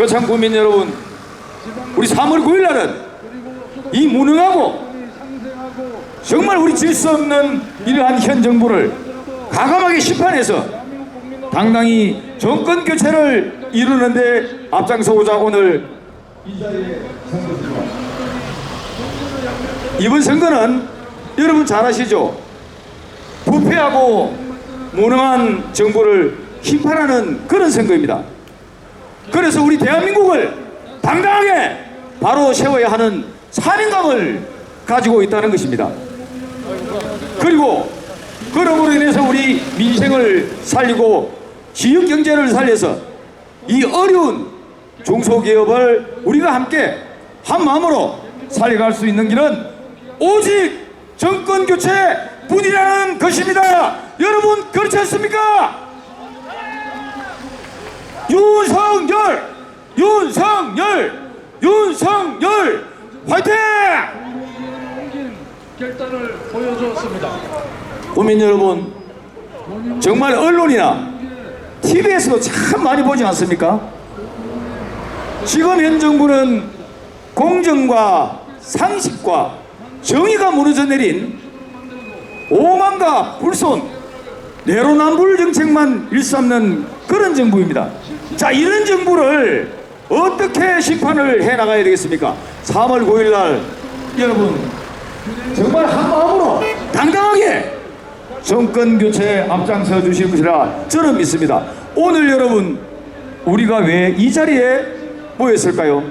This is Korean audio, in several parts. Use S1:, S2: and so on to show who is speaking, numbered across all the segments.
S1: 거창 국민 여러분, 우리 3월 9일 날은 이 무능하고 정말 우리 질수 없는 이러한 현 정부를 과감하게 심판해서 당당히 정권 교체를 이루는데 앞장서고자 오늘. 이번 선거는 여러분 잘 아시죠? 부패하고 무능한 정부를 심판하는 그런 선거입니다. 그래서 우리 대한민국을 당당하게 바로 세워야 하는 사명감을 가지고 있다는 것입니다. 그리고 그러므로 인해서 우리 민생을 살리고 지역 경제를 살려서 이 어려운 중소기업을 우리가 함께 한 마음으로 살려갈 수 있는 길은 오직 정권 교체 뿐이라는 것입니다. 여러분 그렇지 않습니까? 윤석열, 윤석열, 윤석열, 화이팅!
S2: 결단을 보여주었습니다.
S1: 국민 여러분, 정말 언론이나 TV에서도 참 많이 보지 않습니까? 지금 현 정부는 공정과 상식과 정의가 무너져 내린 오만과 불손, 내로남불 정책만 일삼는 그런 정부입니다. 자, 이런 정부를 어떻게 심판을 해 나가야 되겠습니까? 3월 9일 날 여러분 정말 한 마음으로 당당하게 정권 교체에 앞장서 주실 것이라 저는 믿습니다. 오늘 여러분 우리가 왜 이 자리에 모였을까요?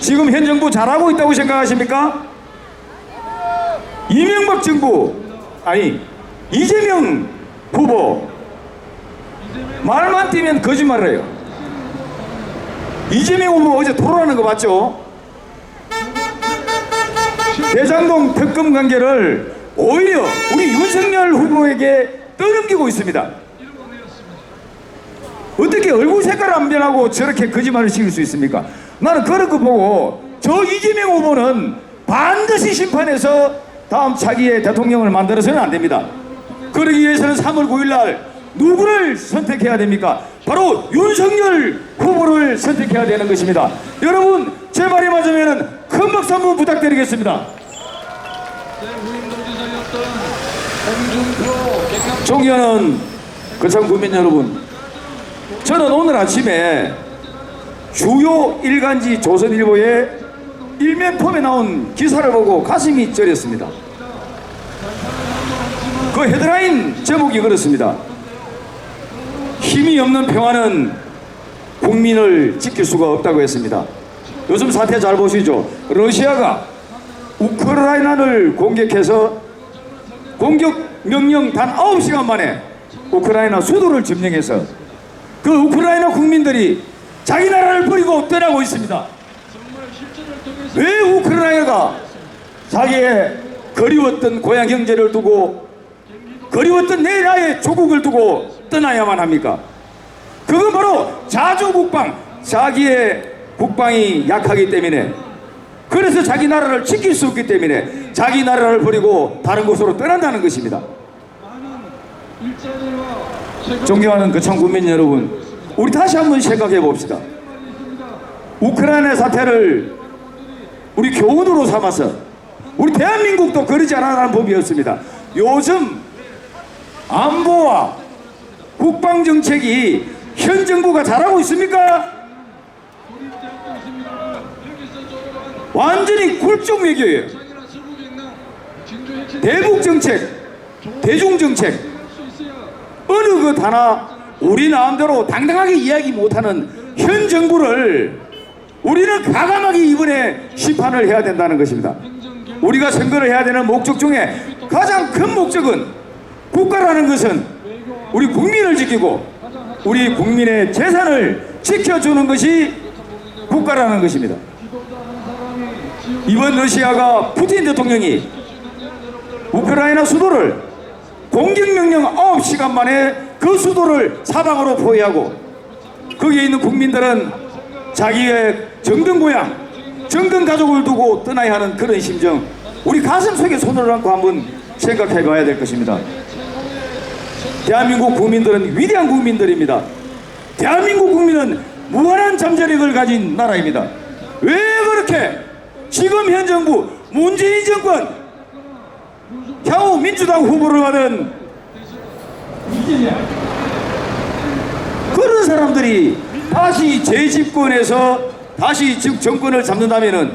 S1: 지금 현 정부 잘하고 있다고 생각하십니까? 이명박 정부 아니 이재명 후보 말만 뛰면 거짓말을 해요. 이재명 후보 어제 토론하는 거 봤죠? 대장동 특검 관계를 오히려 우리 윤석열 후보에게 떠넘기고 있습니다. 어떻게 얼굴 색깔 안 변하고 저렇게 거짓말을 시킬 수 있습니까? 나는 그런 거 보고 저 이재명 후보는 반드시 심판해서 다음 차기의 대통령을 만들어서는 안 됩니다. 그러기 위해서는 3월 9일 날 누구를 선택해야 됩니까? 바로 윤석열 후보를 선택해야 되는 것입니다. 여러분 제 말이 맞으면 큰 박수 한번 부탁드리겠습니다. 존경하는 거창 국민 여러분, 저는 오늘 아침에 주요 일간지 조선일보의 일면 폼에 나온 기사를 보고 가슴이 저렸습니다. 그 헤드라인 제목이 그렇습니다. 힘이 없는 평화는 국민을 지킬 수가 없다고 했습니다. 요즘 사태 잘 보시죠. 러시아가 우크라이나를 공격해서 공격 명령 단 9시간 만에 우크라이나 수도를 점령해서 그 우크라이나 국민들이 자기 나라를 버리고 떠나고 있습니다. 왜 우크라이나가 자기의 그리웠던 고향 형제를 두고 그리웠던 내 나라의 조국을 두고 떠나야만 합니까? 그건 바로 자주국방, 자기의 국방이 약하기 때문에 그래서 자기 나라를 지킬 수 없기 때문에 자기 나라를 버리고 다른 곳으로 떠난다는 것입니다. 존경하는 거창 국민 여러분, 우리 다시 한번 생각해 봅시다. 우크라이나 사태를 우리 교훈으로 삼아서 우리 대한민국도 그러지 않아라는 법이 없습니다. 요즘 안보와 국방 정책이 현 정부가 잘하고 있습니까? 완전히 굴종 외교예요. 대북 정책, 대중 정책 어느 것 하나 우리 마음대로 당당하게 이야기 못하는 현 정부를 우리는 과감하게 이번에 심판을 해야 된다는 것입니다. 우리가 선거를 해야 되는 목적 중에 가장 큰 목적은 국가라는 것은 우리 국민을 지키고 우리 국민의 재산을 지켜주는 것이 국가라는 것입니다. 이번 러시아가 푸틴 대통령이 우크라이나 수도를 공격명령 9시간 만에 그 수도를 사방으로 포위하고 거기에 있는 국민들은 자기의 정든 고향, 정든 가족을 두고 떠나야 하는 그런 심정 우리 가슴 속에 손을 얹고 한번 생각해 봐야 될 것입니다. 대한민국 국민들은 위대한 국민들입니다. 대한민국 국민은 무한한 잠재력을 가진 나라입니다. 왜 그렇게 지금 현 정부 문재인 정권 향후 민주당 후보를 하는 그런 사람들이 다시 재집권해서 다시 즉 정권을 잡는다면은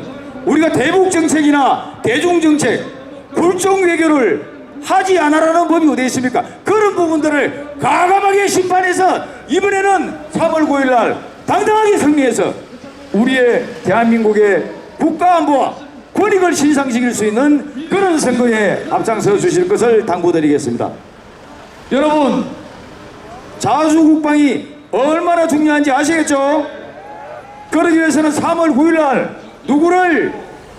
S1: 우리가 대북 정책이나 대중 정책, 불종 외교를 하지 않으라는 법이 어디 있습니까? 그런 부분들을 과감하게 심판해서 이번에는 3월 9일 날 당당하게 승리해서 우리의 대한민국의 국가 안보와 권익을 신상시킬 수 있는 그런 선거에 앞장서 주실 것을 당부드리겠습니다. 여러분 자주국방이 얼마나 중요한지 아시겠죠? 그러기 위해서는 3월 9일 날 누구를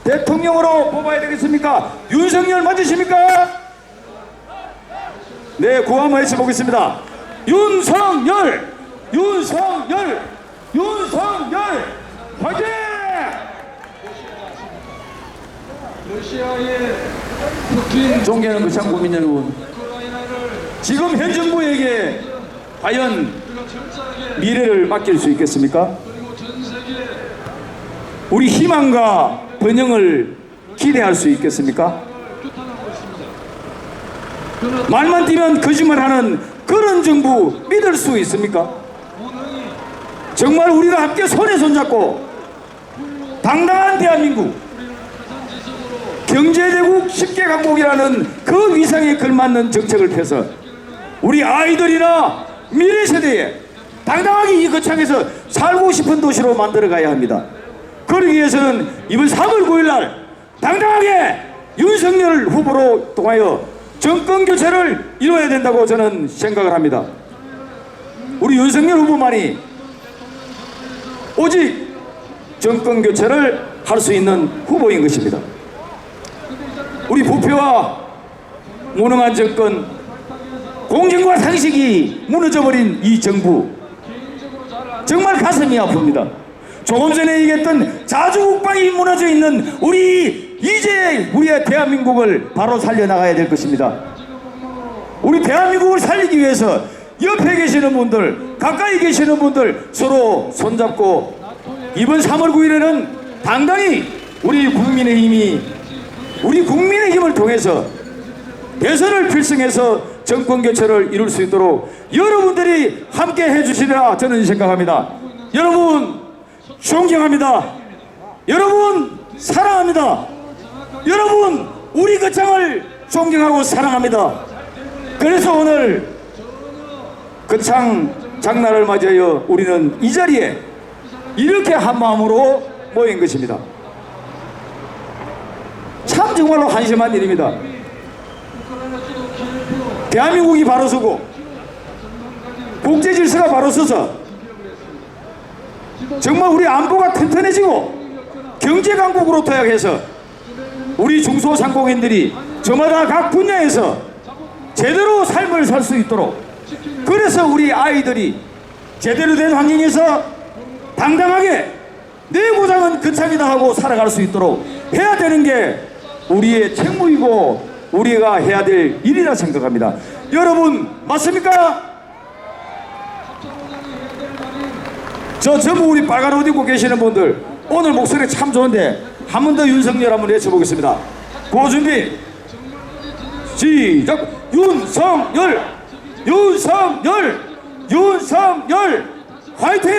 S1: 대통령으로 뽑아야 되겠습니까? 윤석열 맞으십니까? 네, 한번 외쳐보겠습니다. 윤석열! 윤석열! 윤석열! 화이팅!
S2: 러시아의 푸틴
S1: 존경하는 거창 국민 여러분, 지금 현 정부에게 과연 미래를 맡길 수 있겠습니까? 우리 희망과 번영을 기대할 수 있겠습니까?
S2: 규탄하고 있습니다. 그러나
S1: 말만 뛰면 거짓말하는 그런 정부 믿을 수 있습니까? 정말 우리가 함께 손에 손잡고 당당한 대한민국 경제대국 10개 강국이라는 그 위상에 걸맞는 정책을 펴서 우리 아이들이나 미래 세대에 당당하게 이 거창에서 살고 싶은 도시로 만들어 가야 합니다. 그러기 위해서는 이번 3월 9일 날 당당하게 윤석열 후보로 통하여 정권 교체를 이루어야 된다고 저는 생각을 합니다. 우리 윤석열 후보만이 오직 정권 교체를 할 수 있는 후보인 것입니다. 우리 부패와 무능한 정권, 공정과 상식이 무너져버린 이 정부 정말 가슴이 아픕니다. 조금 전에 얘기했던 자주국방이 무너져 있는 우리 우리의 대한민국을 바로 살려나가야 될 것입니다. 우리 대한민국을 살리기 위해서 옆에 계시는 분들, 가까이 계시는 분들 서로 손잡고 이번 3월 9일에는 당당히 우리 국민의힘이 우리 국민의힘을 통해서 대선을 필승해서 정권 교체를 이룰 수 있도록 여러분들이 함께 해주시리라 저는 생각합니다. 여러분 존경합니다. 여러분 사랑합니다. 여러분 우리 거창을 존경하고 사랑합니다. 그래서 오늘 거창 장날을 맞이하여 우리는 이 자리에 이렇게 한 마음으로 모인 것입니다. 참 정말로 한심한 일입니다. 대한민국이 바로 서고 국제 질서가 바로 서서 정말 우리 안보가 튼튼해지고 경제 강국으로 도약해서 우리 중소상공인들이 저마다 각 분야에서 제대로 삶을 살 수 있도록 그래서 우리 아이들이 제대로 된 환경에서 당당하게 내 고장은 근창이다 하고 살아갈 수 있도록 해야 되는 게 우리의 책무이고 우리가 해야 될 일이라 생각합니다. 여러분 맞습니까? 저 전부 우리 빨간 옷 입고 계시는 분들 오늘 목소리 참 좋은데 한 번 더 윤석열 한 번 외쳐보겠습니다. 고 준비. 시작. 윤석열. 윤석열. 윤석열. 화이팅